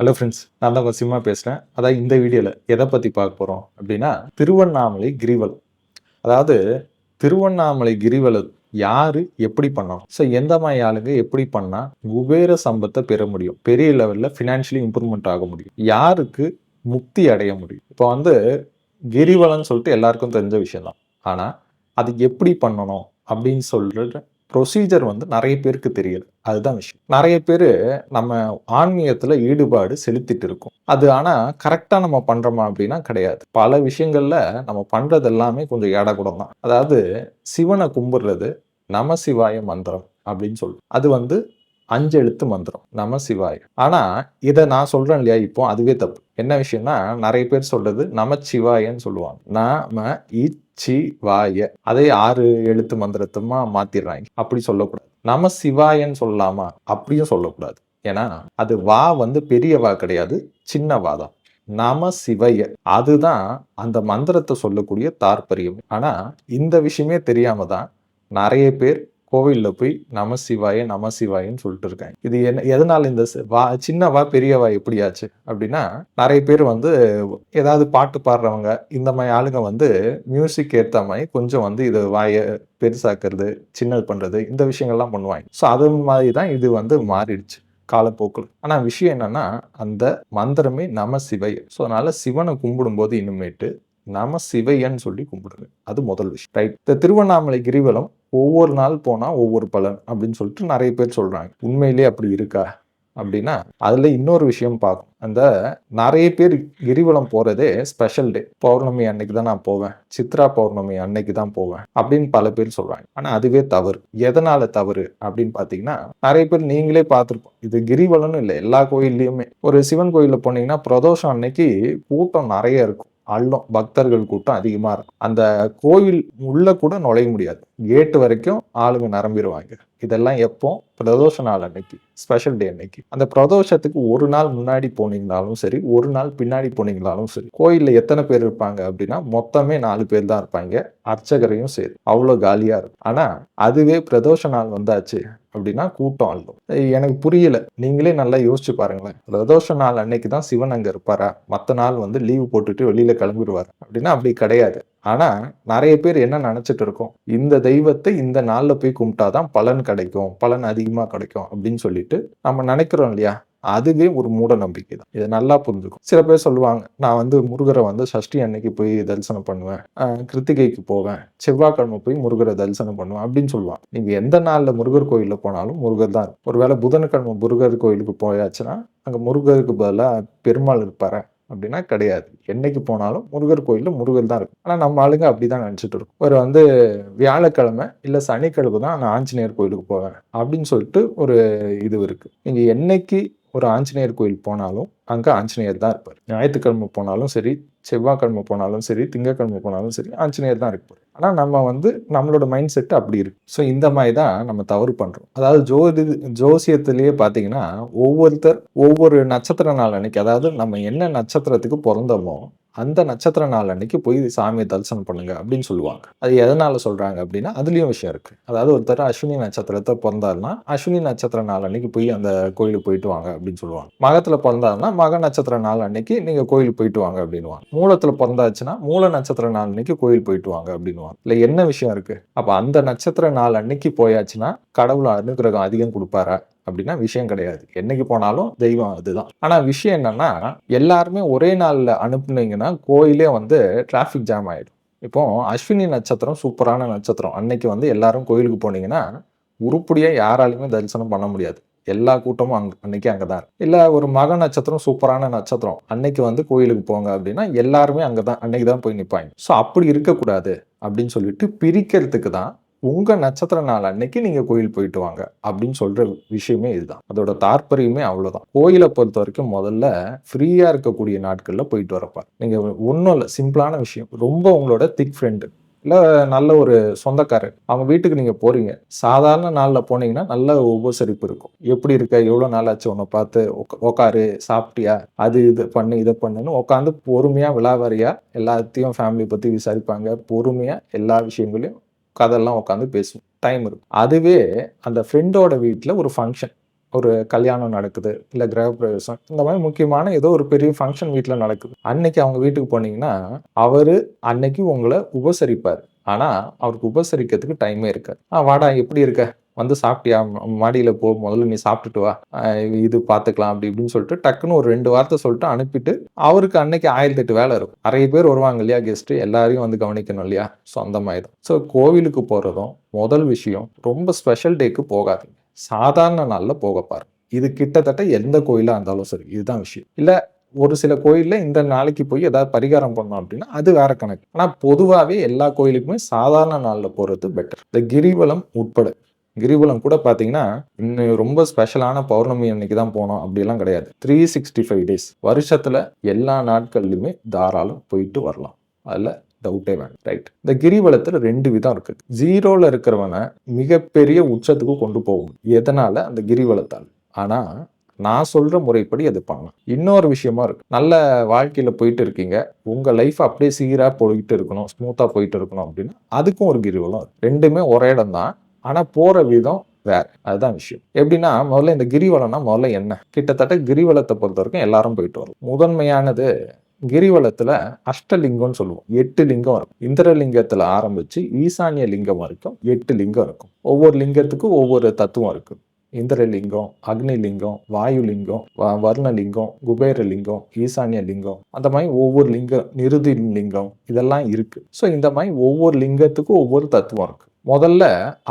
Hello friends நான் தான் சிம்மா பேசுகிறேன் அதான் இந்த வீடியோவில் எதை பற்றி பார்க்க போகிறோம் அப்படின்னா திருவண்ணாமலை கிரிவலம். அதாவது திருவண்ணாமலை கிரிவலம் யார் எப்படி பண்ணணும் ஸோ எந்த மாதிரி ஆளுங்க எப்படி பண்ணால் குபேர சம்பத்தை பெற முடியும்? பெரிய லெவலில் ஃபினான்ஷியலி இம்ப்ரூவ்மெண்ட் ஆக முடியும். யாருக்கு முக்தி அடைய முடியும்? இப்போ வந்து கிரிவலம்னு சொல்லிட்டு எல்லாருக்கும் தெரிஞ்ச விஷயம் தான் ஆனால் அது எப்படி பண்ணணும் அப்படின்னு சொல்கிற ப்ரொசீஜர் வந்து நிறைய பேருக்கு தெரியல அதுதான் விஷயம். நிறைய பேர் நம்ம ஆன்மீகத்தில் ஈடுபாடு செலுத்திட்டு இருக்கோம். அது ஆனால் கரெக்டாக நம்ம பண்ணுறோமா அப்படின்னா கிடையாது. பல விஷயங்களில் நம்ம பண்ணுறது எல்லாமே கொஞ்சம் கூட தான் அதாவது சிவனை கும்பிடுறது நம சிவாய மந்திரம் அப்படின்னு சொல்லுவோம் அது வந்து அஞ்சு எழுத்து மந்திரம். நம சிவாய். ஆனா இதை நான் சொல்றேன் இல்லையா இப்போ? அதுவே தப்பு. என்ன விஷயம்னா நிறைய பேர் சொல்றது நமச்சிவாயன்னு சொல்லுவாங்க. நாம இச்சி வாய அதே ஆறு எழுத்து மந்திரத்துமா மாத்திடுறாங்க. அப்படி சொல்லக்கூடாது. நம சிவாயன்னு சொல்லலாமா? அப்படியும் சொல்லக்கூடாது. ஏன்னா அது வா வந்து பெரிய வா கிடையாது சின்ன வா தான். நம சிவைய. அதுதான் அந்த மந்திரத்தை சொல்லக்கூடிய தாற்பயம். ஆனா இந்த விஷயமே தெரியாம தான் நிறைய பேர் கோவிலில் போய் நம சிவாய நம சிவாயன்னு சொல்லிட்டு இருக்காங்க. இது என்ன எதனால இந்த வா சின்னவா பெரியவா எப்படியாச்சு அப்படின்னா நிறைய பேர் வந்து ஏதாவது பாட்டு பாடுறவங்க இந்த மாதிரி ஆளுங்க வந்து மியூசிக் ஏற்ற மாதிரி கொஞ்சம் வந்து இது வாயை பெருசாக்குறது சின்னது பண்ணுறது இந்த விஷயங்கள்லாம் பண்ணுவாங்க. ஸோ அது மாதிரி தான் இது வந்து மாறிடுச்சு காலப்போக்கில். ஆனால் விஷயம் என்னன்னா அந்த மந்திரமே நம சிவை ஸோ அதனால சிவனை கும்பிடும்போது இனிமேட்டு நம சிவையன்னு சொல்லி கும்பிடுங்க. அது முதல் விஷயம். ரைட் இந்த திருவண்ணாமலை கிரிவலம் ஒவ்வொரு நாள் போனால் ஒவ்வொரு பலன் அப்படின்னு சொல்லிட்டு நிறைய பேர் சொல்கிறாங்க உண்மையிலே அப்படி இருக்கா? அப்படின்னா அதில் இன்னொரு விஷயம் பார்க்கும் அந்த நிறைய பேர் கிரிவலம் போகிறதே ஸ்பெஷல் டே பௌர்ணமி அன்னைக்கு தான் நான் போவேன். சித்ரா பௌர்ணமி அன்னைக்கு தான் போவேன் அப்படின்னு பல பேர் சொல்கிறாங்க ஆனால் அதுவே தவறு. எதனால் தவறு அப்படின்னு பார்த்தீங்கன்னா நிறைய பேர் நீங்களே பார்த்துருப்போம். இது கிரிவலம்னு இல்லை. எல்லா கோயில்லையுமே. ஒரு சிவன் கோயிலில் போனீங்கன்னா பிரதோஷம் அன்னைக்கு கூட்டம் நிறைய இருக்கும். அள்ளம் பக்தர்கள் கூட்டம் அதிகமாக இருக்கும். அந்த கோவில் உள்ளே கூட நுழைய முடியாது. கேட்டு வரைக்கும் ஆளுங்க நிரம்பிடுவாங்க இதெல்லாம் எப்போ? பிரதோஷ நாள் அன்னைக்கு ஸ்பெஷல் டே அன்னைக்கு. அந்த பிரதோஷத்துக்கு ஒரு நாள் முன்னாடி போனீங்கனாலும் சரி ஒரு நாள் பின்னாடி போனீங்கனாலும் சரி கோயிலில் எத்தனை பேர் இருப்பாங்க அப்படின்னா மொத்தமே நாலு பேர் தான் இருப்பாங்க. அர்ச்சகரையும் சரி அவ்வளோ காலியாக இருக்கும். ஆனால் அதுவே பிரதோஷ நாள் வந்தாச்சு அப்படின்னா கூட்டம் அள்ளும் எனக்கு புரியல. நீங்களே நல்லா யோசிச்சு பாருங்களேன். பிரதோஷ நாள் அன்னைக்கு தான் சிவன் அங்கே இருப்பாரா? மற்ற நாள் வந்து லீவு போட்டுட்டு வெளியில் கிளம்பிடுவார்? அப்படின்னா அப்படி கிடையாது. ஆனால் நிறைய பேர் என்ன நினச்சிட்டு இருக்கோம்? இந்த தெய்வத்தை இந்த நாளில் போய் கும்பிட்டாதான் பலன் கிடைக்கும் பலன் அதிகமாக கிடைக்கும் அப்படின்னு சொல்லிட்டு நம்ம நினைக்கிறோம் இல்லையா? அதுவே ஒரு மூட நம்பிக்கை தான். இதை நல்லா புரிஞ்சுக்கும் சில பேர் சொல்லுவாங்க நான் வந்து முருகரை வந்து சஷ்டி அன்னைக்கு போய் தரிசனம் பண்ணுவேன். கிருத்திகைக்கு போவேன். செவ்வாய்க்கிழமை போய் முருகரை தரிசனம் பண்ணுவேன். அப்படின்னு சொல்லுவாங்க. நீங்கள் எந்த நாளில் முருகர் கோயிலில் போனாலும் முருகர் தான். ஒருவேளை புதன்கிழமை முருகர் கோயிலுக்கு போயாச்சுன்னா அங்கே முருகருக்கு பதிலாக பெருமாள் இருப்பாரு. அப்படின்னா கிடையாது. என்னைக்கு போனாலும் முருகர் கோயிலில் முருகர் தான் இருக்கும். ஆனால் நம்ம ஆளுங்க அப்படிதான் நினச்சிட்டு இருக்கோம். ஒரு வந்து வியாழக்கிழமை இல்லை சனிக்கிழமை தான் நான் ஆஞ்சநேயர் கோயிலுக்கு போவேன் அப்படின்னு சொல்லிட்டு ஒரு இது இருக்குது நீங்கள் என்னைக்கு ஒரு ஆஞ்சநேயர் கோயில் போனாலும் அங்கே ஆஞ்சநேயர் தான் இருப்பார். ஞாயிற்றுக்கிழமை போனாலும் சரி செவ்வாய்க்கிழமை போனாலும் சரி திங்கட்கிழமை போனாலும் சரி ஆஞ்சநேயர் தான் இருப்பார். ஆனால் நம்ம வந்து நம்மளோட மைண்ட் செட் அப்படி இருக்கு. ஸோ இந்த மாதிரி தான் நம்ம தவறு பண்ணுறோம் அதாவது ஜோதி ஜோசியத்திலேயே பார்த்தீங்கன்னா ஒவ்வொருத்தர் ஒவ்வொரு நட்சத்திர நாள் அன்னைக்கு அதாவது நம்ம என்ன நட்சத்திரத்துக்கு பிறந்தோமோ அந்த நட்சத்திர நாள் அன்னைக்கு போய் சாமியை தரிசனம் பண்ணுங்க அப்படின்னு சொல்லுவாங்க. அது எதனால சொல்றாங்க அப்படின்னா அதுலயும் விஷயம் இருக்கு. அதாவது ஒருத்தர் அஸ்வினி நட்சத்திரத்தை பிறந்தாருன்னா அஸ்வினி நட்சத்திர நாள் அன்னைக்கு போய் அந்த கோயிலுக்கு போயிட்டு வாங்க அப்படின்னு சொல்லுவாங்க. மகத்துல பிறந்தாருன்னா மக நட்சத்திர நாள் அன்னைக்கு நீங்க கோயிலுக்கு போயிட்டு வாங்க அப்படின்வாங்க மூலத்துல பிறந்தாச்சுன்னா மூல நட்சத்திர நாள் அன்னைக்கு கோயில் போயிட்டு வாங்க அப்படின்வாங்க இல்ல என்ன விஷயம் இருக்கு? அப்ப அந்த நட்சத்திர நாள் அன்னைக்கு போயாச்சுன்னா கடவுள் அனுகிரகம் அதிகம் கொடுப்பாரா? அப்படின்னா விஷயம் கிடையாது. என்னைக்கு போனாலும் தெய்வம் அதுதான். ஆனா விஷயம் என்னன்னா எல்லாருமே ஒரே நாள்ல அனுப்புனீங்கன்னா கோயிலே வந்து டிராஃபிக் ஜாம் ஆயிடும். இப்போ அஸ்வினி நட்சத்திரம் சூப்பரான நட்சத்திரம். அன்னைக்கு வந்து எல்லாரும் கோயிலுக்கு போனீங்கன்னா உருப்படியா யாராலையுமே தரிசனம் பண்ண முடியாது. எல்லா கூட்டமும் அங்க அன்னைக்கு அங்கதான். தான் இல்ல ஒரு மக நட்சத்திரம் சூப்பரான நட்சத்திரம். அன்னைக்கு வந்து கோயிலுக்கு போங்க அப்படின்னா எல்லாருமே அங்கதான் அன்னைக்கு தான் போய் நிப்பாங்க. ஸோ அப்படி இருக்கக்கூடாது அப்படின்னு சொல்லிட்டு பிரிக்கிறதுக்கு தான் உங்கள் நட்சத்திர நாள் அன்னைக்கு நீங்கள் கோயில் போயிட்டு வாங்க. அப்படின்னு சொல்கிற விஷயமே இதுதான். அதோட தாற்பரியமே அவ்வளோதான் கோயிலை பொறுத்த வரைக்கும் முதல்ல ஃப்ரீயாக இருக்கக்கூடிய நாட்களில் போயிட்டு வரப்பா நீங்கள் ஒன்றும் இல்லை சிம்பிளான விஷயம். ரொம்ப உங்களோட திக் ஃப்ரெண்டு இல்லை நல்ல ஒரு சொந்தக்காரர். அவங்க வீட்டுக்கு நீங்கள் போகிறீங்க சாதாரண நாளில் போனீங்கன்னா நல்ல உபசரிப்பு இருக்கும். எப்படி இருக்க? எவ்வளோ நாள் ஆச்சு? உன்னை பார்த்து உக்காரு சாப்பிட்டியா? அது இது பண்ணு இதை பண்ணுன்னு உட்காந்து பொறுமையாக விலாவாரியா எல்லாத்தையும் ஃபேமிலி பற்றி விசாரிப்பாங்க. பொறுமையாக எல்லா விஷயங்களையும் கதெல்லாம் உட்காந்து பேசுவோம். டைம் இருக்கும். அதுவே அந்த ஃப்ரெண்டோட வீட்டில் ஒரு ஃபங்க்ஷன் ஒரு கல்யாணம் நடக்குது இல்லை கிரகப்பிரவேசம் இந்த மாதிரி முக்கியமான ஏதோ ஒரு பெரிய ஃபங்க்ஷன் வீட்டில் நடக்குது. அன்னைக்கு அவங்க வீட்டுக்கு போனீங்கன்னா அவர் அன்னைக்கு உங்களை உபசரிப்பார். ஆனால் அவருக்கு உபசரிக்கிறதுக்கு டைமே இருக்காது. ஆ வாடா எப்படி இருக்க? வந்து சாப்பிட்டியா? மாடியில் போ முதல்ல நீ சாப்பிட்டுட்டு வா. இது பார்த்துக்கலாம் அப்படி இப்படின்னு சொல்லிட்டு டக்குன்னு ஒரு ரெண்டு வார்த்தை சொல்லிட்டு அனுப்பிட்டு அவருக்கு அன்னைக்கு ஆயிரத்தி எட்டு வேலை இருக்கும். நிறைய பேர் வருவாங்க இல்லையா கெஸ்ட்டு எல்லாரையும் வந்து கவனிக்கணும் இல்லையா? ஸோ அந்த மாதிரி தான். ஸோ கோவிலுக்கு போகிறதும் முதல் விஷயம் ரொம்ப ஸ்பெஷல் டேக்கு போகாதீங்க. சாதாரண நாளில் போக பாருங்க. இது கிட்டத்தட்ட எந்த கோயிலாக இருந்தாலும் சரி இதுதான் விஷயம். இல்லை ஒரு சில கோயிலில் இந்த நாளைக்கு போய் ஏதாவது பரிகாரம் பண்ணோம் அப்படின்னா அது வேற கணக்கு. ஆனால் பொதுவாகவே எல்லா கோயிலுக்குமே சாதாரண நாளில் போகிறது பெட்டர் இந்த கிரிவலம் உட்பட. கிரிவலம் கூட பார்த்தீங்கன்னா இன்னும் ரொம்ப ஸ்பெஷலான பௌர்ணமி அன்னைக்கு தான் போனோம். அப்படிலாம் கிடையாது. த்ரீ சிக்ஸ்டி ஃபைவ் டேஸ் வருஷத்தில் எல்லா நாட்கள்லையுமே தாராளம் போயிட்டு வரலாம். அதில் டவுட்டே வேணும் ரைட் இந்த கிரிவலத்தில் ரெண்டு விதம் இருக்கு. ஜீரோவில் இருக்கிறவனை மிகப்பெரிய உச்சத்துக்கு கொண்டு போகும் எதனால? அந்த கிரிவலத்தால். ஆனால் நான் சொல்கிற முறைப்படி அது பண்ணலாம். இன்னொரு விஷயமா இருக்கு. நல்ல வாழ்க்கையில் போயிட்டு இருக்கீங்க. உங்கள் லைஃப் அப்படியே சீராக போயிட்டு இருக்கணும். ஸ்மூத்தாக போயிட்டு இருக்கணும் அப்படின்னா அதுக்கும் ஒரு கிரிவலம் ரெண்டுமே ஒரே இடம் தான் ஆனால் போகிற விதம் வேற. அதுதான் விஷயம். எப்படின்னா முதல்ல இந்த கிரிவலம்னா முதல்ல என்ன? கிட்டத்தட்ட கிரிவலத்தை பொறுத்த வரைக்கும் எல்லாரும் போயிட்டு வரும். முதன்மையானது கிரிவலத்தில் அஷ்டலிங்கம்னு சொல்லுவோம். எட்டு லிங்கம் இருக்கும். இந்திரலிங்கத்தில் ஆரம்பித்து ஈசானிய லிங்கம் வரைக்கும் எட்டு லிங்கம் இருக்கும். ஒவ்வொரு லிங்கத்துக்கும் ஒவ்வொரு தத்துவம் இருக்கு. இந்திரலிங்கம் அக்னிலிங்கம் வாயுலிங்கம் வ- வர்ணலிங்கம் குபேரலிங்கம் ஈசானிய லிங்கம். அந்த மாதிரி ஒவ்வொரு லிங்கம் நிருதி லிங்கம் இதெல்லாம் இருக்கு. ஸோ இந்த மாதிரி ஒவ்வொரு லிங்கத்துக்கும் ஒவ்வொரு தத்துவம் இருக்கு. முதல்ல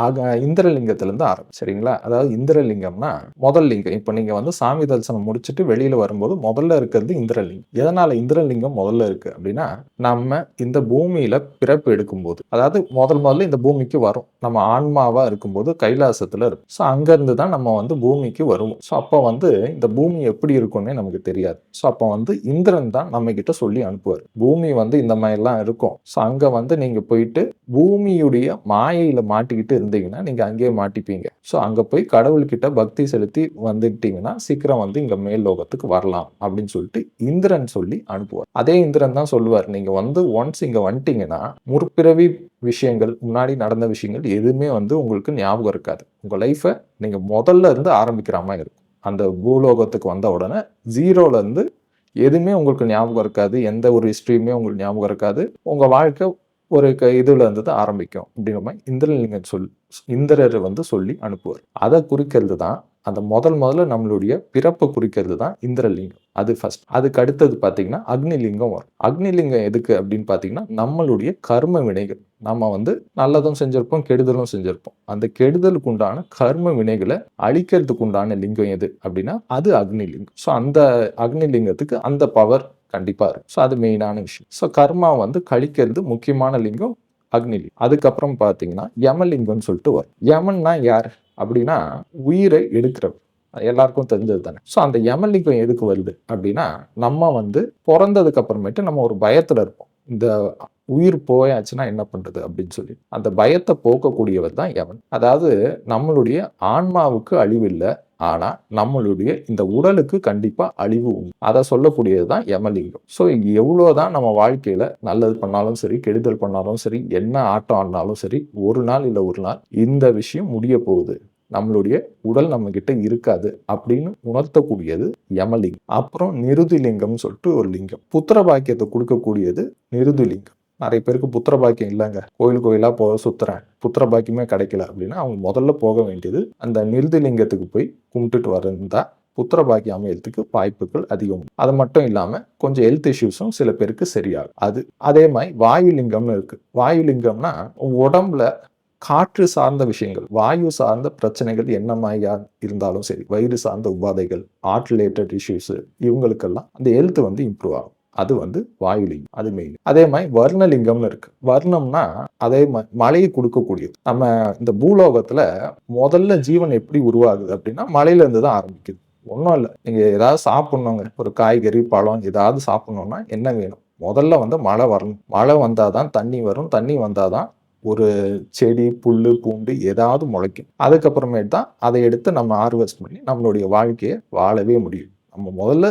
அக இந்திரலிங்கத்திலேருந்து ஆரம்பி சரிங்களா? அதாவது இந்திரலிங்கம்னா முதல் லிங்கம். இப்போ நீங்கள் வந்து சாமி தரிசனம் முடிச்சுட்டு வெளியில் வரும்போது முதல்ல இருக்கிறது இந்திரலிங்கம். எதனால் இந்திரலிங்கம் முதல்ல இருக்குது அப்படின்னா நம்ம இந்த பூமியில் பிறப்பு எடுக்கும்போது அதாவது முதல் முதல்ல இந்த பூமிக்கு வரும். நம்ம ஆன்மாவாக இருக்கும்போது கைலாசத்தில் இருக்கும் ஸோ அங்கேருந்து தான் நம்ம வந்து பூமிக்கு வருவோம். ஸோ அப்போ வந்து இந்த பூமி எப்படி இருக்கும்னே நமக்கு தெரியாது. ஸோ அப்போ வந்து இந்திரன் தான் நம்ம கிட்ட சொல்லி அனுப்புவார். பூமி வந்து இந்த மாதிரிலாம் இருக்கும். ஸோ அங்கே வந்து நீங்கள் போயிட்டு பூமியுடைய மாய மாயையில் மாட்டிக்கிட்டு இருந்தீங்கன்னா நீங்கள் அங்கேயே மாட்டிப்பீங்க. ஸோ அங்கே போய் கடவுள்கிட்ட பக்தி செலுத்தி வந்துட்டீங்கன்னா சீக்கிரம் வந்து இங்கே மேல் லோகத்துக்கு வரலாம் அப்படின்னு சொல்லிட்டு இந்திரன் சொல்லி அனுப்புவார். அதே இந்திரன் தான் சொல்லுவார் நீங்கள் வந்து ஒன்ஸ் இங்கே வந்துட்டீங்கன்னா முற்பிறவி விஷயங்கள் முன்னாடி நடந்த விஷயங்கள் எதுவுமே வந்து உங்களுக்கு ஞாபகம் இருக்காது. உங்கள் லைஃப்பை நீங்கள் முதல்ல இருந்து ஆரம்பிக்கிற மாதிரி இருக்கும். அந்த பூலோகத்துக்கு வந்த உடனே ஜீரோலேருந்து எதுவுமே உங்களுக்கு ஞாபகம் இருக்காது. எந்த ஒரு ஹிஸ்ட்ரியுமே உங்களுக்கு ஞாபகம் இருக்காது. உங்கள் வாழ்க்கை ஒரு க இதில் இருந்து தான் ஆரம்பிக்கும். அப்படிங்கிற மாதிரி இந்திரலிங்கம் சொல் இந்திரர் வந்து சொல்லி அனுப்புவார். அதை குறிக்கிறது தான் அந்த முதல் முதல்ல நம்மளுடைய பிறப்பை குறிக்கிறது தான் இந்திரலிங்கம். அது ஃபர்ஸ்ட் அதுக்கு அடுத்தது பார்த்தீங்கன்னா அக்னிலிங்கம் வரும். அக்னிலிங்கம் எதுக்கு அப்படின்னு பார்த்தீங்கன்னா நம்மளுடைய கர்ம வினைகள். நம்ம வந்து நல்லதும் செஞ்சிருப்போம் கெடுதலும் செஞ்சிருப்போம். அந்த கெடுதலுக்கு உண்டான கர்ம வினைகளை அழிக்கிறதுக்கு உண்டான லிங்கம் எது அப்படின்னா அது அக்னிலிங்கம். ஸோ அந்த அக்னிலிங்கத்துக்கு அந்த பவர் கண்டிப்பாக இருக்கும். ஸோ அது மெயினான விஷயம். ஸோ கர்மா வந்து கழிக்கிறது முக்கியமான லிங்கம் அக்னிலிங்கம் அதுக்கப்புறம் பார்த்தீங்கன்னா யமலிங்கம்னு சொல்லிட்டு வரும். யமன்னா யார்? அப்படின்னா உயிரை எடுக்கிறவர். எல்லாருக்கும் தெரிஞ்சது தானே. ஸோ அந்த யமலிங்கம் எதுக்கு வருது? அப்படின்னா நம்ம வந்து பிறந்ததுக்கு அப்புறமேட்டு நம்ம ஒரு பயத்தில் இருப்போம். இந்த உயிர் போயாச்சுன்னா என்ன பண்ணுறது அப்படின்னு சொல்லி. அந்த பயத்தை போக்கக்கூடியவர் தான் யமன். அதாவது நம்மளுடைய ஆன்மாவுக்கு அழிவு ஆனால் நம்மளுடைய இந்த உடலுக்கு கண்டிப்பாக அழிவு உண்டு. அதை சொல்லக்கூடியது தான் யமலிங்கம் ஸோ எவ்வளோதான் நம்ம வாழ்க்கையில் நல்லது பண்ணாலும் சரி கெடுதல் பண்ணாலும் சரி என்ன ஆட்டம் ஆடினாலும் சரி ஒரு நாள் இல்லை ஒரு நாள் இந்த விஷயம் முடிய போகுது. நம்மளுடைய உடல் நம்ம கிட்ட இருக்காது அப்படின்னு உணர்த்தக்கூடியது யமலிங்கம் அப்புறம் நிருதிலிங்கம்னு சொல்லிட்டு ஒரு லிங்கம். புத்திர பாக்கியத்தை கொடுக்கக்கூடியது நிருதிலிங்கம். நிறைய பேருக்கு புத்திர பாக்கியம் இல்லைங்க கோயில் கோயிலாக போக சுத்துறேன். புத்திர பாக்கியமே கிடைக்கல அப்படின்னா அவங்க முதல்ல போக வேண்டியது அந்த நிருதிலிங்கத்துக்கு போய் கும்பிட்டுட்டு வரந்தா புத்திர பாக்கியம் அமையறதுக்கு வாய்ப்புகள் அதிகம். அது மட்டும் இல்லாமல் கொஞ்சம் ஹெல்த் இஷ்யூஸும் சில பேருக்கு சரியாகும். அது அதே மாதிரி வாயுலிங்கம்னு இருக்குது வாயுலிங்கம்னா உடம்புல காற்று சார்ந்த விஷயங்கள் வாயு சார்ந்த பிரச்சனைகள் என்ன மாதிரியா இருந்தாலும் சரி வயிறு சார்ந்த உபாதைகள் ஹார்ட் ரிலேட்டட் இஷ்யூஸு இவங்களுக்கெல்லாம் அந்த ஹெல்த் வந்து இம்ப்ரூவ் ஆகும். அது வந்து வாயுலிங்கம். அது மெயின் அதே மாதிரி வர்ணலிங்கம்னு இருக்கு. வர்ணம்னா அதே மலையை மழையை கொடுக்கக்கூடியது. நம்ம இந்த பூலோகத்துல முதல்ல ஜீவன் எப்படி உருவாகுது அப்படின்னா மலையில இருந்து தான் ஆரம்பிக்குது. ஒன்றும் இல்லை. நீங்க ஏதாவது சாப்பிட்ணுங்க. ஒரு காய்கறி பழம் ஏதாவது சாப்பிட்ணுன்னா என்ன வேணும்? முதல்ல வந்து மழை வரணும். மழை வந்தாதான் தண்ணி வரும். தண்ணி வந்தாதான் ஒரு செடி புல் பூண்டு ஏதாவது முளைக்கும். அதுக்கப்புறமேட்டு தான் அதை எடுத்து நம்ம ஹார்வெஸ்ட் பண்ணி நம்மளுடைய வாழ்க்கையை வாழவே முடியும். நம்ம முதல்ல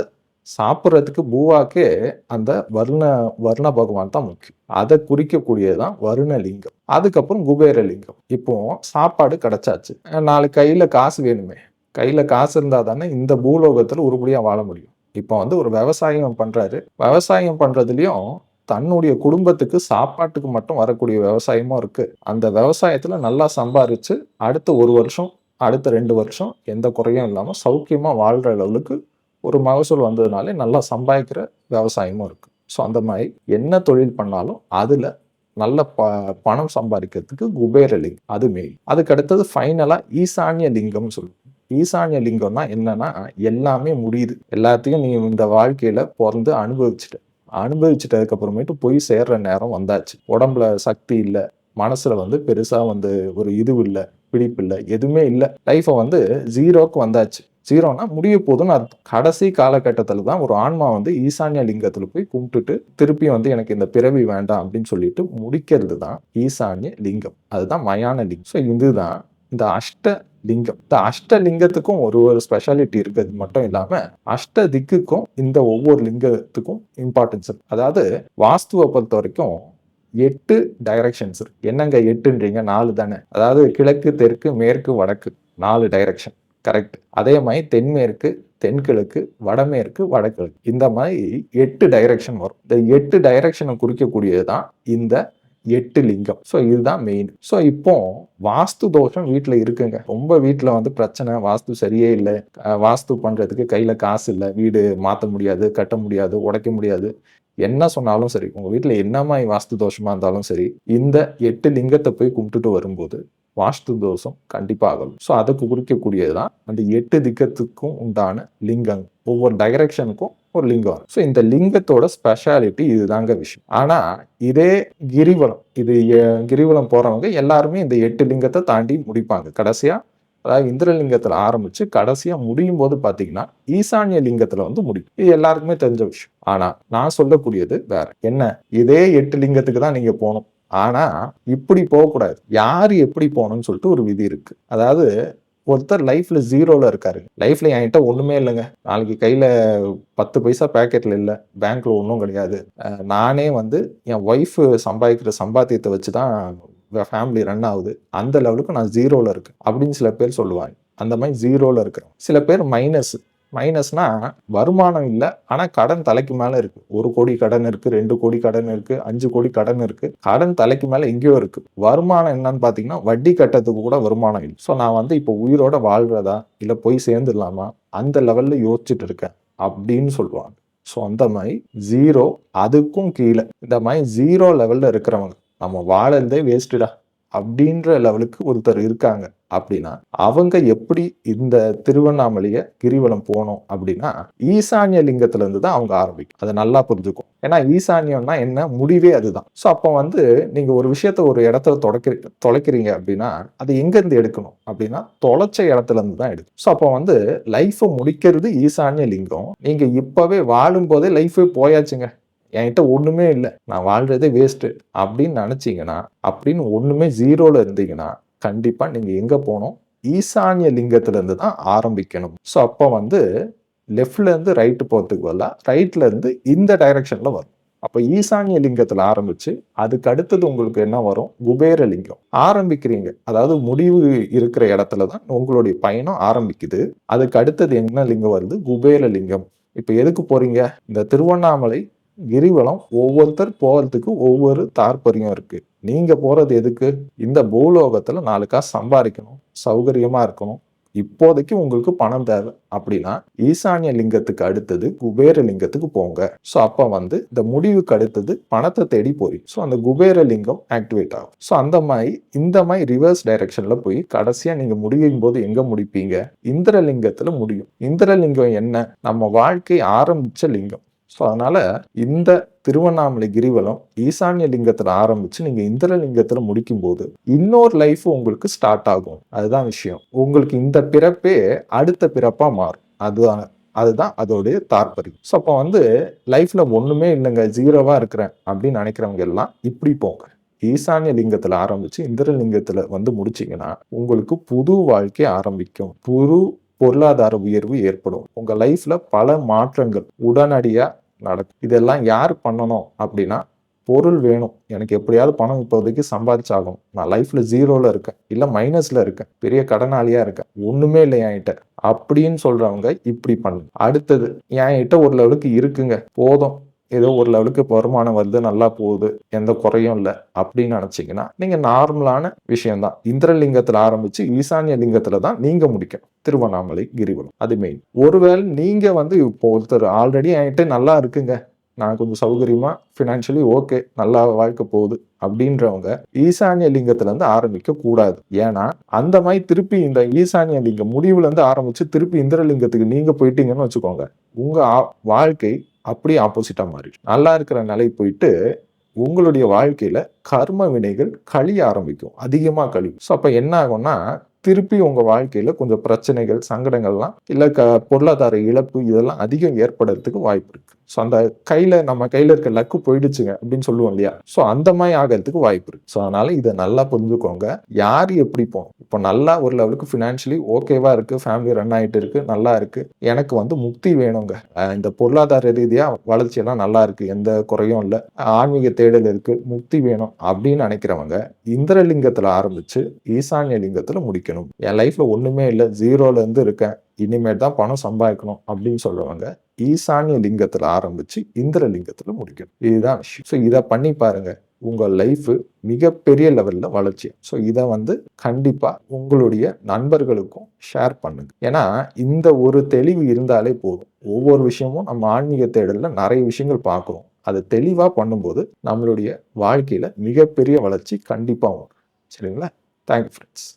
சாப்பிட்றதுக்கு பூவாக்கே அந்த வர்ண வர்ண பகவான் தான் முக்கியம். அதை குறிக்கக்கூடியதுதான் வருணலிங்கம். அதுக்கப்புறம் குபேரலிங்கம். இப்போ சாப்பாடு கிடைச்சாச்சு. நாளைக்கு கையில் காசு வேணுமே. கையில் காசு இருந்தால் தானே இந்த பூலோகத்தில் உருப்படியாக வாழ முடியும். இப்போ வந்து ஒரு விவசாயம் பண்ணுறாரு விவசாயம் பண்ணுறதுலையும் தன்னுடைய குடும்பத்துக்கு சாப்பாட்டுக்கு மட்டும் வரக்கூடிய விவசாயமும் இருக்குது அந்த விவசாயத்தில் நல்லா சம்பாரித்து அடுத்த ஒரு வருஷம் அடுத்த ரெண்டு வருஷம் எந்த குறையும் இல்லாமல் சௌக்கியமாக வாழ்கிற அளவுக்கு ஒரு மகசூல் வந்ததுனாலே நல்லா சம்பாதிக்கிற விவசாயமும் இருக்குது ஸோ அந்த மாதிரி என்ன தொழில் பண்ணாலும் அதில் நல்ல ப பணம் சம்பாதிக்கிறதுக்கு குபேர லிங்கம் அது மெயின் அதுக்கு அடுத்தது ஃபைனலாக ஈசானிய லிங்கம்னு சொல்லுவோம். ஈசானிய லிங்கம்னா என்னன்னா எல்லாமே முடியுது. எல்லாத்தையும் நீ இந்த வாழ்க்கையில் பிறந்து அனுபவிச்சுட்ட. அனுபவிச்சுட்டதுக்கு அப்புறமேட்டு போய் சேர்ற நேரம் வந்தாச்சு. உடம்புல சக்தி இல்லை. மனசுல வந்து பெருசா வந்து ஒரு இது இல்லை. பிடிப்பு இல்லை. எதுவுமே இல்லை. லைஃப்பை வந்து ஜீரோக்கு வந்தாச்சு. ஜீரோனா முடிய போதுன்னு அர்த்தம். கடைசி காலகட்டத்தில் தான் ஒரு ஆன்மா வந்து ஈசான்ய லிங்கத்தில் போய் கும்பிட்டுட்டு திருப்பி வந்து எனக்கு இந்த பிறவி வேண்டாம் அப்படின்னு சொல்லிட்டு முடிக்கிறது தான் ஈசான்ய லிங்கம். அதுதான் மயான லிங்கம். ஸோ இதுதான் இந்த அஷ்ட லிங்கம். இந்த அஷ்ட லிங்கத்துக்கும் ஒரு ஒரு ஸ்பெஷாலிட்டி இருக்கிறது மட்டும் இல்லாம அஷ்ட திக்குக்கும் இந்த ஒவ்வொரு லிங்கத்துக்கும் இம்பார்ட்டன்ஸ் இருக்கு. அதாவது வாஸ்துவை பொறுத்த வரைக்கும் எட்டு டைரக்ஷன்ஸ் இருக்கு. என்னங்க எட்டுன்றீங்க? நாலு தானே. அதாவது கிழக்கு தெற்கு மேற்கு வடக்கு. நாலு டைரக்ஷன் கரெக்ட் அதே மாதிரி தென்மேற்கு தென்கிழக்கு வடமேற்கு வடகிழக்கு. இந்த மாதிரி எட்டு டைரக்ஷன் வரும். இந்த எட்டு டைரக்ஷனை குறிக்கக்கூடியது தான் இந்த எட்டு லிங்கம். ஸோ இதுதான் மெயின் ஸோ இப்போ வாஸ்து தோஷம் வீட்டில் இருக்குங்க. ரொம்ப வீட்டில் வந்து பிரச்சனை வாஸ்து சரியே இல்லை. வாஸ்து பண்ணுறதுக்கு கையில் காசு இல்லை. வீடு மாற்ற முடியாது கட்ட முடியாது உடைக்க முடியாது. என்ன சொன்னாலும் சரி உங்கள் வீட்டில் என்ன மாதிரி வாஸ்து தோஷமாக இருந்தாலும் சரி இந்த எட்டு லிங்கத்தை போய் கும்பிட்டுட்டு வரும்போது வாஸ்து தோஷம் கண்டிப்பாக ஆகணும் ஸோ அதுக்கு குறிக்கக்கூடியது தான் அந்த எட்டு திக்கத்துக்கும் உண்டான லிங்கம். ஒவ்வொரு டைரக்ஷனுக்கும் ஒரு லிங்கம் வரும். ஸோ இந்த லிங்கத்தோட ஸ்பெஷாலிட்டி இதுதாங்க விஷயம். ஆனால் இதே கிரிவலம் இது எ- கிரிவலம் போறவங்க எல்லாருமே இந்த எட்டு லிங்கத்தை தாண்டி முடிப்பாங்க. கடைசியா அதாவது இந்திரலிங்கத்தில் ஆரம்பிச்சு கடைசியாக முடியும் போது பார்த்தீங்கன்னா ஈசான்ய லிங்கத்தில் வந்து முடியும். இது எல்லாருக்குமே தெரிஞ்ச விஷயம். ஆனால் நான் சொல்லக்கூடியது வேற. என்ன? இதே எட்டு லிங்கத்துக்கு தான் நீங்கள் போகணும். ஆனால் இப்படி போகக்கூடாது. யார் எப்படி போகணும்னு சொல்லிட்டு ஒரு விதி இருக்குது அதாவது ஒருத்தர் லைஃப்பில் ஜீரோவில் இருக்காரு. லைஃப்பில் என்கிட்ட ஒன்றுமே இல்லைங்க. நாளைக்கு கையில் பத்து பைசா பேக்கெட்டில் இல்லை. பேங்க்கில் ஒன்றும் கிடையாது. நானே வந்து என் ஒய்ஃப் சம்பாதிக்கிற சம்பாத்தியத்தை வச்சு தான் ஃபேமிலி ரன் ஆகுது. அந்த லெவலுக்கு நான் ஜீரோவில் இருக்கேன். அப்படின்னு சில பேர் சொல்லுவாங்க. அந்த மாதிரி ஜீரோவில் இருக்கிறோம் சில பேர் மைனஸ் மைனஸ்னா வருமானம் இல்லை ஆனால் கடன் தலைக்கு மேலே இருக்கு. ஒரு கோடி கடன் இருக்கு ரெண்டு கோடி கடன் இருக்கு அஞ்சு கோடி கடன் இருக்கு. கடன் தலைக்கு மேலே எங்கேயோ இருக்கு. வருமானம் என்னன்னு பார்த்தீங்கன்னா வட்டி கட்டத்துக்கு கூட வருமானம் இல்லை. ஸோ நான் வந்து இப்போ உயிரோட வாழ்றதா இல்லை போய் சேர்ந்துடலாமா? அந்த லெவல்ல யோசிச்சுட்டு இருக்கேன் அப்படின்னு சொல்லுவாங்க. ஸோ அந்த மாதிரி ஜீரோ அதுக்கும் கீழே. இந்த மாதிரி ஜீரோ லெவல்ல இருக்கிறவங்க நம்ம வாழறதே வேஸ்ட்டுடா அப்படின்ற லெவலுக்கு ஒருத்தர் இருக்காங்க. அப்படின்னா அவங்க எப்படி இந்த திருவண்ணாமலையை கிரிவலம் போனோம் அப்படின்னா ஈசான்ய லிங்கத்துல இருந்து தான் அவங்க ஆரம்பிக்கும். அதை நல்லா புரிஞ்சுக்கும் ஏன்னா ஈசான்யம்னா என்ன? முடிவே அதுதான். ஸோ அப்போ வந்து நீங்க ஒரு விஷயத்த ஒரு இடத்துல தொடக்கி தொலைக்கிறீங்க அப்படின்னா அது எங்கேருந்து எடுக்கணும்? அப்படின்னா தொலைச்ச இடத்துல இருந்து தான் எடுக்கும் ஸோ அப்போ வந்து லைஃப்பை முடிக்கிறது ஈசான்ய லிங்கம். நீங்க இப்பவே வாழும் போதே லைஃபே போயாச்சுங்க. என்கிட்ட ஒன்றுமே இல்லை. நான் வாழ்கிறதே வேஸ்ட்டு அப்படின்னு நினச்சிங்கன்னா அப்படின்னு ஒன்றுமே ஜீரோவில் இருந்தீங்கன்னா கண்டிப்பாக நீங்கள் எங்கே போகணும்? ஈசானிய லிங்கத்துலேருந்து தான் ஆரம்பிக்கணும். ஸோ அப்போ வந்து லெஃப்ட்லேருந்து ரைட்டு போகிறதுக்கு பதிலாக ரைட்லேருந்து இந்த டைரக்ஷனில் வரும் அப்போ ஈசானிய லிங்கத்தில் ஆரம்பிச்சு அதுக்கு அடுத்தது உங்களுக்கு என்ன வரும்? குபேர லிங்கம். ஆரம்பிக்கிறீங்க. அதாவது முடிவு இருக்கிற இடத்துல தான் உங்களுடைய பயணம் ஆரம்பிக்குது. அதுக்கு அடுத்தது என்ன லிங்கம் வருது? குபேர லிங்கம். இப்போ எதுக்கு போறீங்க? இந்த திருவண்ணாமலை கிரிவலம் ஒவ்வொருத்தர் போகிறதுக்கு ஒவ்வொரு தாற்பயம் இருக்குது நீங்கள் போகிறது எதுக்கு? இந்த பூலோகத்தில் நாலு காசு சம்பாதிக்கணும் சௌகரியமாக இருக்கணும். இப்போதைக்கு உங்களுக்கு பணம் தேவை. அப்படின்னா ஈசானிய லிங்கத்துக்கு அடுத்தது குபேர லிங்கத்துக்கு போங்க. ஸோ அப்போ வந்து இந்த முடிவுக்கு அடுத்தது பணத்தை தேடி போய் ஸோ அந்த குபேர லிங்கம் ஆக்டிவேட் ஆகும். ஸோ அந்த மாதிரி இந்த மாதிரி ரிவர்ஸ் டைரக்ஷனில் போய் கடைசியாக நீங்கள் முடியும் போது எங்கே முடிப்பீங்க? இந்திரலிங்கத்தில் முடியும். இந்திரலிங்கம் என்ன? நம்ம வாழ்க்கை ஆரம்பித்த லிங்கம். ஸோ அதனால் இந்த திருவண்ணாமலை கிரிவலம் ஈசான்ய லிங்கத்தில் ஆரம்பித்து நீங்கள் இந்திரலிங்கத்துல முடிக்கும் போது இன்னொரு லைஃப் உங்களுக்கு ஸ்டார்ட் ஆகும். அதுதான் விஷயம். உங்களுக்கு இந்த பிறப்பே அடுத்த பிறப்பாக மாறும். அதுதான் அதுதான் அதோடைய தாற்பயம். ஸோ அப்போ வந்து லைஃப்பில் ஒன்றுமே இல்லைங்க. ஜீரோவாக இருக்கிறேன் அப்படின்னு நினைக்கிறவங்க எல்லாம் இப்படி போங்க. ஈசானிய லிங்கத்தில் ஆரம்பித்து இந்திர லிங்கத்தில் வந்து முடிச்சிங்கன்னா உங்களுக்கு புது வாழ்க்கை ஆரம்பிக்கும். புது பொருளாதார உயர்வு ஏற்படும். உங்க லைஃப்ல பல மாற்றங்கள் உடனடியா நடக்கும். இதெல்லாம் யார் பண்ணணும் அப்படின்னா பொருள் வேணும். எனக்கு எப்படியாவது பணம் இப்போதைக்கு சம்பாதிச்சாகும் நான் லைஃப்ல ஜீரோல இருக்கேன். இல்ல மைனஸ்ல இருக்கேன். பெரிய கடனாளியா இருக்கேன். ஒண்ணுமே இல்லை என்கிட்ட? அப்படின்னு சொல்றவங்க இப்படி பண்ணு அடுத்தது என்கிட்ட ஒரு லெவலுக்கு இருக்குங்க. போதும். ஏதோ ஒரு லெவலுக்கு வருமானம் வருது நல்லா போகுது எந்த குறையும் இல்லை அப்படின்னு நினச்சிங்கன்னா நீங்கள் நார்மலான விஷயம்தான். இந்திரலிங்கத்தில் ஆரம்பித்து ஈசானிய லிங்கத்தில் தான் நீங்கள் முடிக்கணும். திருவண்ணாமலை கிரிவலம் அது மெயின் ஒருவேளை நீங்கள் வந்து இப்போ ஒருத்தர் ஆல்ரெடி என்கிட்ட நல்லா இருக்குங்க. நான் கொஞ்சம் சௌகரியமாக ஃபினான்ஷியலி ஓகே நல்லா வாழ்க்கை போகுது அப்படின்றவங்க ஈசானிய லிங்கத்திலேருந்து ஆரம்பிக்க கூடாது. ஏன்னா அந்த மாதிரி திருப்பி இந்த ஈசானிய லிங்கம் முடிவுலேருந்து ஆரம்பித்து திருப்பி இந்திரலிங்கத்துக்கு நீங்கள் போயிட்டீங்கன்னு வச்சுக்கோங்க. உங்கள் வாழ்க்கை அப்படியே ஆப்போசிட்டாக மாறிடும் நல்லா இருக்கிற நிலை போயிட்டு உங்களுடைய வாழ்க்கையில் கர்ம வினைகள் கழிய ஆரம்பிக்கும். அதிகமாக கழியும். ஸோ அப்போ என்ன ஆகும்னா திருப்பி உங்கள் வாழ்க்கையில் கொஞ்சம் பிரச்சனைகள் சங்கடங்கள்லாம் இல்லை க பொருளாதார இழப்பு இதெல்லாம் அதிகம் ஏற்படுறதுக்கு வாய்ப்பு இருக்கு. ஸோ அந்த கையில் நம்ம கையில் இருக்க லக்கு போயிடுச்சுங்க அப்படின்னு சொல்லுவோம் இல்லையா? ஸோ அந்த மாதிரி ஆகிறதுக்கு வாய்ப்பு இருக்கு. ஸோ அதனால இதை நல்லா புரிஞ்சுக்கோங்க. யார் எப்படி போகணும் இப்போ நல்லா ஒரு லெவலுக்கு ஃபினான்ஷியலி ஓகேவா இருக்கு ஃபேமிலி ரன் ஆகிட்டு இருக்கு நல்லா இருக்கு. எனக்கு வந்து முக்தி வேணுங்க. இந்த பொருளாதார ரீதியாக வளர்ச்சி எல்லாம் நல்லா இருக்கு எந்த குறையும் இல்லை. ஆன்மீக தேடல் இருக்கு முக்தி வேணும் அப்படின்னு நினைக்கிறவங்க இந்திரலிங்கத்தில் ஆரம்பிச்சு ஈசானிய லிங்கத்தில் முடிக்கணும். என் லைஃப்ல ஒண்ணுமே இல்லை. ஜீரோலேருந்து இருக்கேன். இனிமேல் தான் பணம் சம்பாதிக்கணும் அப்படின்னு சொல்றவங்க ஈசானிய லிங்கத்தில் ஆரம்பிச்சு இந்திர லிங்கத்தில் முடிக்கணும். இதுதான் விஷயம். ஸோ இதை பண்ணி பாருங்க. உங்கள் லைஃப் மிகப்பெரிய லெவலில் வளர்ச்சி. ஸோ இதை வந்து கண்டிப்பாக உங்களுடைய நண்பர்களுக்கும் ஷேர் பண்ணுங்க. ஏன்னா இந்த ஒரு தெளிவு இருந்தாலே போதும். ஒவ்வொரு விஷயமும் நம்ம ஆன்மீக தேடலில் நிறைய விஷயங்கள் பார்க்குறோம். அதை தெளிவாக பண்ணும்போது நம்மளுடைய வாழ்க்கையில் மிகப்பெரிய வளர்ச்சி கண்டிப்பாக வரும். சரிங்களா? Thank you friends